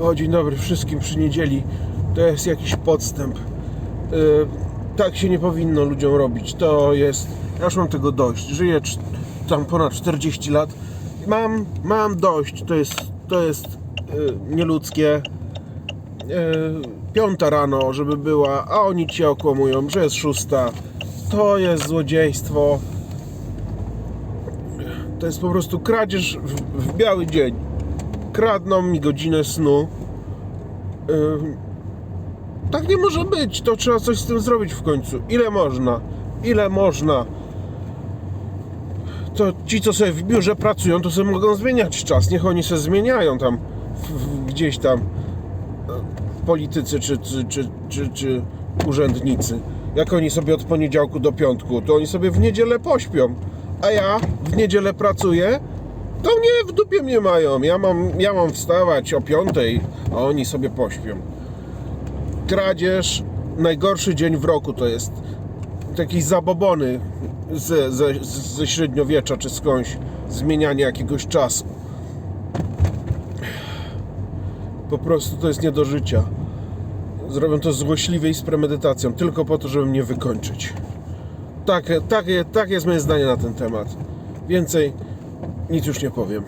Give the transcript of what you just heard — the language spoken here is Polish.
O, dzień dobry wszystkim przy niedzieli. To jest jakiś podstęp. Yy, tak się nie powinno ludziom robić. To jest. Ja już mam tego dość. Żyję tam ponad 40 lat. Mam, mam dość. To jest, to jest yy, nieludzkie. Yy, piąta rano, żeby była, a oni cię okłamują, że jest szósta. To jest złodziejstwo. To jest po prostu kradzież w, w biały dzień. Kradną mi godzinę snu. Tak nie może być. To trzeba coś z tym zrobić w końcu. Ile można? Ile można? To ci, co sobie w biurze pracują, to sobie mogą zmieniać czas. Niech oni sobie zmieniają tam w, w, gdzieś tam e, politycy czy, czy, czy, czy, czy urzędnicy. Jak oni sobie od poniedziałku do piątku, to oni sobie w niedzielę pośpią. A ja w niedzielę pracuję, to mnie w dupie mnie mają. Ja mam, ja mam wstawać o piątej, a oni sobie pośpią. Kradzież, najgorszy dzień w roku to jest. Taki zabobony ze, ze, ze średniowiecza czy skądś. Zmienianie jakiegoś czasu. Po prostu to jest nie do życia. Zrobią to złośliwie i z premedytacją, tylko po to, żeby mnie wykończyć. Tak, tak, tak jest moje zdanie na ten temat. Więcej nic już nie powiem.